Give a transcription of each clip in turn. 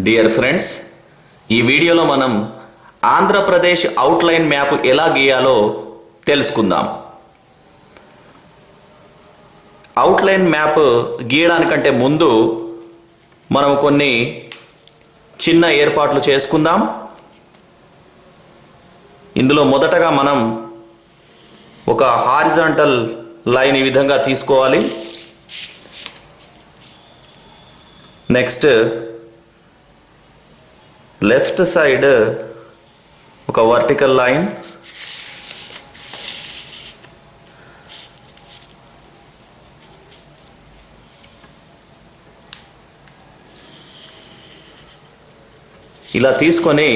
Dear friends ఈ వీడియోలో మనం ఆంధ్రప్రదేశ్ అవుట్లైన్ మ్యాప్ ఎలా గీయాలో తెలుసుకుందాం. అవుట్లైన్ మ్యాప్ గీయడానికంటే ముందు మనం కొన్ని చిన్న ఏర్పాట్లు చేసుకుందాం. ఇందులో మొదటగా మనం ఒక హారిజాంటల్ లైన్ ఈ విధంగా తీసుకోవాలి. నెక్స్ట్ లెఫ్ట్ సైడ్ ఒక వర్టికల్ లైన్. ఇలా తీసుకొని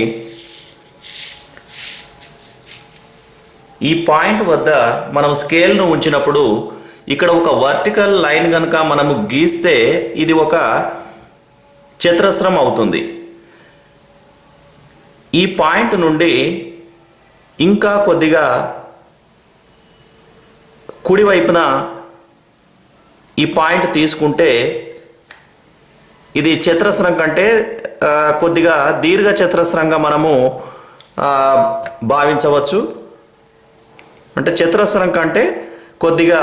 ఈ పాయింట్ వద్ద మనం స్కేల్ను ఉంచినప్పుడు ఇక్కడ ఒక వర్టికల్ లైన్ కనుక మనము గీస్తే ఇది ఒక చతురస్రం అవుతుంది. ఈ పాయింట్ నుండి ఇంకా కొద్దిగా కుడివైపున ఈ పాయింట్ తీసుకుంటే ఇది చతురస్రం కంటే కొద్దిగా దీర్ఘ చతురస్రంగా మనము భావించవచ్చు. అంటే చతురస్రం కంటే కొద్దిగా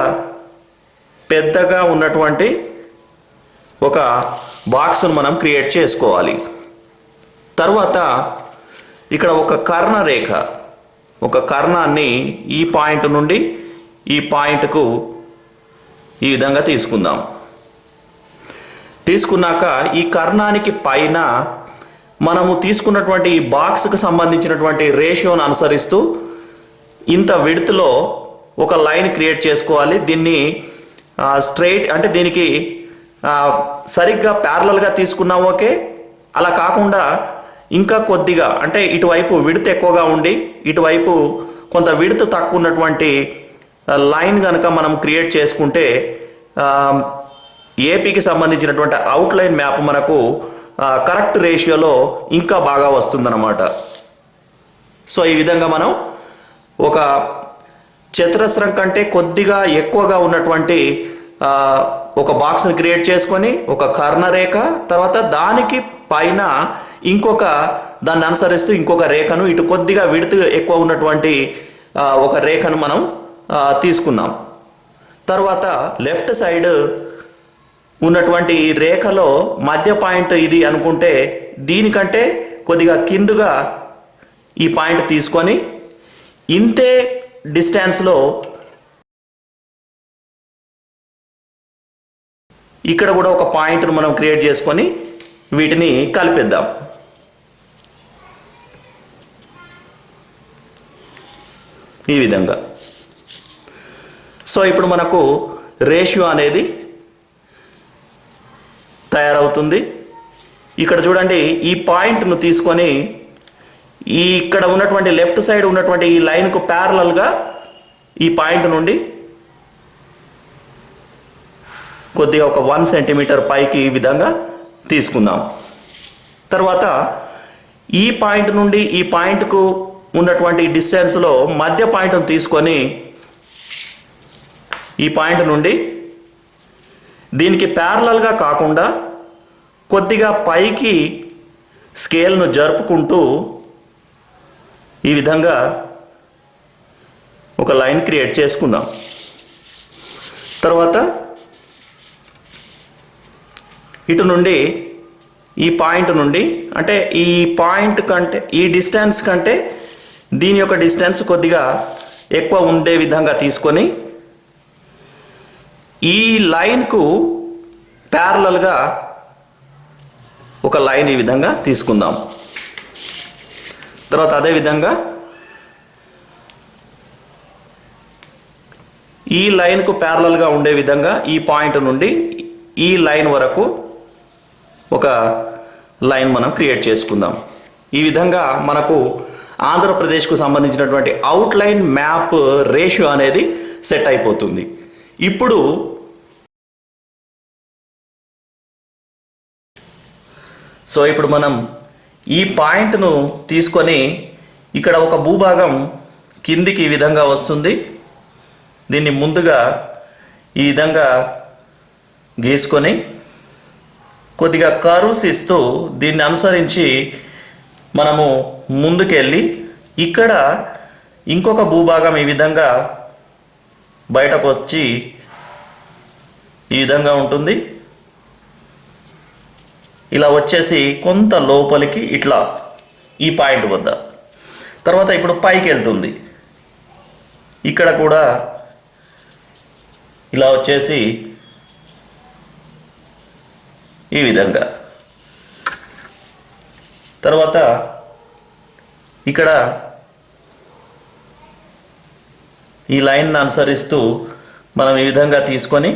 పెద్దగా ఉన్నటువంటి ఒక బాక్స్ను మనం క్రియేట్ చేసుకోవాలి. తర్వాత ఇక్కడ ఒక కర్ణ రేఖ. ఒక కర్ణాన్ని ఈ పాయింట్ నుండి ఈ పాయింట్కు ఈ విధంగా తీసుకుందాం. తీసుకున్నాక ఈ కర్ణానికి పైన మనము తీసుకున్నటువంటి ఈ బాక్స్కి సంబంధించినటువంటి రేషియోను అనుసరిస్తూ ఇంత విడుతులో ఒక లైన్ క్రియేట్ చేసుకోవాలి. దీన్ని స్ట్రైట్ అంటే దీనికి సరిగ్గా ప్యారలల్గా తీసుకున్నాం ఓకే. అలా కాకుండా ఇంకా కొద్దిగా అంటే ఇటువైపు విడత ఎక్కువగా ఉండి ఇటువైపు కొంత విడత తక్కువ ఉన్నటువంటి లైన్ కనుక మనం క్రియేట్ చేసుకుంటే ఏపీకి సంబంధించినటువంటి అవుట్లైన్ మ్యాప్ మనకు కరెక్ట్ రేషియోలో ఇంకా బాగా వస్తుందన్నమాట. సో ఈ విధంగా మనం ఒక చతురస్రం కంటే కొద్దిగా ఎక్కువగా ఉన్నటువంటి ఒక బాక్స్ని క్రియేట్ చేసుకొని ఒక కర్ణరేఖ తర్వాత దానికి పైన ఇంకొక దాన్ని అనుసరిస్తూ ఇంకొక రేఖను ఇటు కొద్దిగా విడుతు ఎక్కువ ఉన్నటువంటి ఒక రేఖను మనం తీసుకున్నాం. తర్వాత లెఫ్ట్ సైడ్ ఉన్నటువంటి ఈ రేఖలో మధ్య పాయింట్ ఇది అనుకుంటే దీనికంటే కొద్దిగా కిందుగా ఈ పాయింట్ తీసుకొని ఇంతే డిస్టెన్స్లో ఇక్కడ కూడా ఒక పాయింట్ను మనం క్రియేట్ చేసుకొని వీటిని కలిపేద్దాం. ఈ విధంగా. సో ఇప్పుడు మనకు రేషియో అనేది తయారవుతుంది. ఇక్కడ చూడండి ఈ పాయింట్ను తీసుకొని ఈ ఇక్కడ ఉన్నటువంటి లెఫ్ట్ సైడ్ ఉన్నటువంటి ఈ లైన్కు ప్యారలల్గా ఈ పాయింట్ నుండి కొద్దిగా ఒక వన్ సెంటీమీటర్ పైకి ఈ విధంగా తీసుకుందాం. తర్వాత ఈ పాయింట్ నుండి ఈ పాయింట్కు ఉన్నటువంటి డిస్టెన్స్లో మధ్య పాయింట్ను తీసుకొని ఈ పాయింట్ నుండి దీనికి ప్యారలల్గా కాకుండా కొద్దిగా పైకి స్కేల్ను జరుపుకుంటూ ఈ విధంగా ఒక లైన్ క్రియేట్ చేసుకుందాం. తర్వాత ఇటు నుండి ఈ పాయింట్ నుండి అంటే ఈ పాయింట్ కంటే ఈ డిస్టెన్స్ కంటే దీని యొక్క డిస్టెన్స్ కొద్దిగా ఎక్కువ ఉండే విధంగా తీసుకొని ఈ లైన్కు ప్యారలల్గా ఒక లైన్ ఈ విధంగా తీసుకుందాం. తర్వాత అదే విధంగా ఈ లైన్కు ప్యారలల్గా ఉండే విధంగా ఈ పాయింట్ నుండి ఈ లైన్ వరకు ఒక లైన్ మనం క్రియేట్ చేసుకుందాం. ఈ విధంగా మనకు ఆంధ్రప్రదేశ్కు సంబంధించినటువంటి అవుట్లైన్ మ్యాప్ రేషియో అనేది సెట్ అయిపోతుంది. ఇప్పుడు సో ఇప్పుడు మనం ఈ పాయింట్ను తీసుకొని ఇక్కడ ఒక భూభాగం కిందికి ఈ విధంగా వస్తుంది. దీన్ని ముందుగా ఈ విధంగా గీసుకొని కొద్దిగా కర్వ్స్ ఇస్తూ దీన్ని అనుసరించి మనము ముందుకెళ్ళి ఇక్కడ ఇంకొక భూభాగం ఈ విధంగా బయటకు వచ్చి ఈ విధంగా ఉంటుంది. ఇలా వచ్చేసి కొంత లోపలికి ఇట్లా ఈ పాయింట్ వద్ద. తర్వాత ఇప్పుడు పైకి వెళ్తుంది ఇక్కడ కూడా ఇలా వచ్చేసి ఈ విధంగా. తర్వాత ఇక్కడ ఈ లైన్ అనుసరిస్తూ మనం ఈ విధంగా తీసుకొని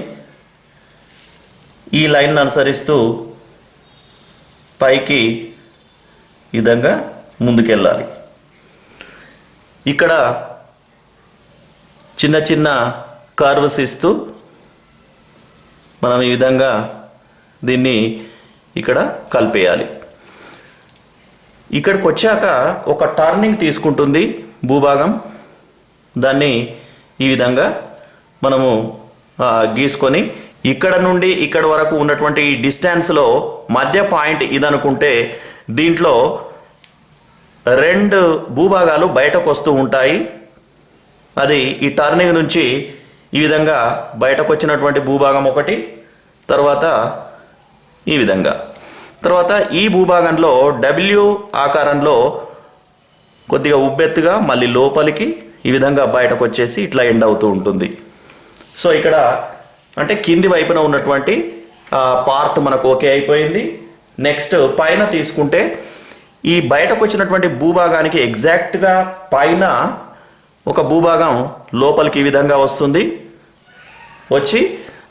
ఈ లైన్ అనుసరిస్తూ పైకి విధంగా ముందుకెళ్ళాలి. ఇక్కడ చిన్న చిన్న కార్వ్స్ ఇస్తూ మనం ఈ విధంగా దీన్ని ఇక్కడ కలిపేయాలి. ఇక్కడికి వచ్చాక ఒక టర్నింగ్ తీసుకుంటుంది భూభాగం. దాన్ని ఈ విధంగా మనము గీసుకొని ఇక్కడ నుండి ఇక్కడ వరకు ఉన్నటువంటి ఈ డిస్టెన్స్లో మధ్య పాయింట్ ఇదనుకుంటే దీంట్లో రెండు భూభాగాలు బయటకు వస్తూ ఉంటాయి. అది ఈ టర్నింగ్ నుంచి ఈ విధంగా బయటకు వచ్చినటువంటి భూభాగం ఒకటి తర్వాత ఈ విధంగా. తర్వాత ఈ భూభాగంలో డబ్ల్యూ ఆకారంలో కొద్దిగా ఉబ్బెత్తుగా మళ్ళీ లోపలికి ఈ విధంగా బయటకు వచ్చేసి ఇట్లా ఎండ్ అవుతూ ఉంటుంది. సో ఇక్కడ అంటే కింది వైపున ఉన్నటువంటి పార్ట్ మనకు ఓకే అయిపోయింది. నెక్స్ట్ పైన తీసుకుంటే ఈ బయటకు వచ్చినటువంటి భూభాగానికి ఎగ్జాక్ట్గా పైన ఒక భూభాగం లోపలికి ఈ విధంగా వస్తుంది. వచ్చి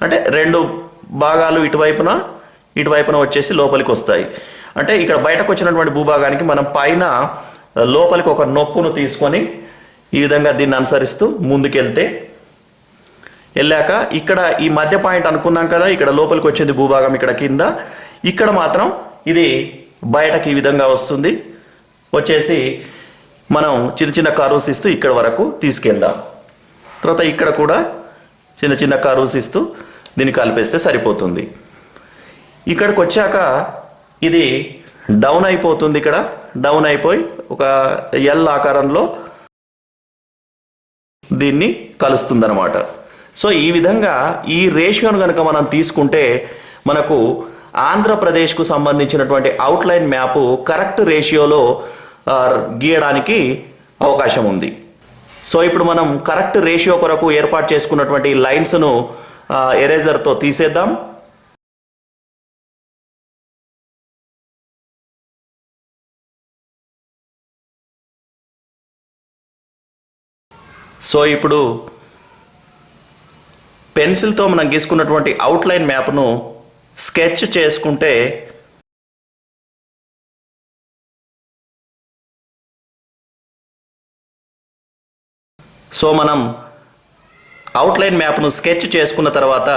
అంటే రెండు భాగాలు ఇటువైపున ఇటువైపున వచ్చేసి లోపలికి వస్తాయి. అంటే ఇక్కడ బయటకు వచ్చినటువంటి భూభాగానికి మనం పైన లోపలికి ఒక నొక్కును తీసుకొని ఈ విధంగా దీన్ని అనుసరిస్తూ ముందుకెళ్తే వెళ్ళాక ఇక్కడ ఈ మధ్య పాయింట్ అనుకున్నాం కదా ఇక్కడ లోపలికి వచ్చేది భూభాగం ఇక్కడ కింద. ఇక్కడ మాత్రం ఇది బయటకి ఈ విధంగా వస్తుంది. వచ్చేసి మనం చిన్న చిన్న కర్వ్స్ ఇస్తూ ఇక్కడ వరకు తీసుకెళ్దాం. తర్వాత ఇక్కడ కూడా చిన్న చిన్న కర్వ్స్ ఇస్తూ దీన్ని కలిపేస్తే సరిపోతుంది. ఇక్కడికి వచ్చాక ఇది డౌన్ అయిపోతుంది ఇక్కడ. డౌన్ అయిపోయి ఒక ఎల్ ఆకారంలో దీన్ని కలుస్తుందన్నమాట. సో ఈ విధంగా ఈ రేషియోను కనుక మనం తీసుకుంటే మనకు ఆంధ్రప్రదేశ్కు సంబంధించినటువంటి అవుట్లైన్ మ్యాప్ కరెక్ట్ రేషియోలో గీయడానికి అవకాశం ఉంది. సో ఇప్పుడు మనం కరెక్ట్ రేషియో కొరకు ఏర్పాటు చేసుకున్నటువంటి లైన్స్ను ఎరేజర్తో తీసేద్దాం. సో ఇప్పుడు పెన్సిల్తో మనం గీసుకున్నటువంటి అవుట్లైన్ మ్యాప్ను స్కెచ్ చేసుకుంటే సో మనం అవుట్లైన్ మ్యాప్ను స్కెచ్ చేసుకున్న తర్వాత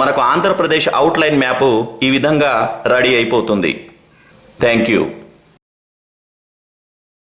మనకు ఆంధ్రప్రదేశ్ అవుట్లైన్ మ్యాప్ ఈ విధంగా రెడీ అయిపోతుంది. Thank you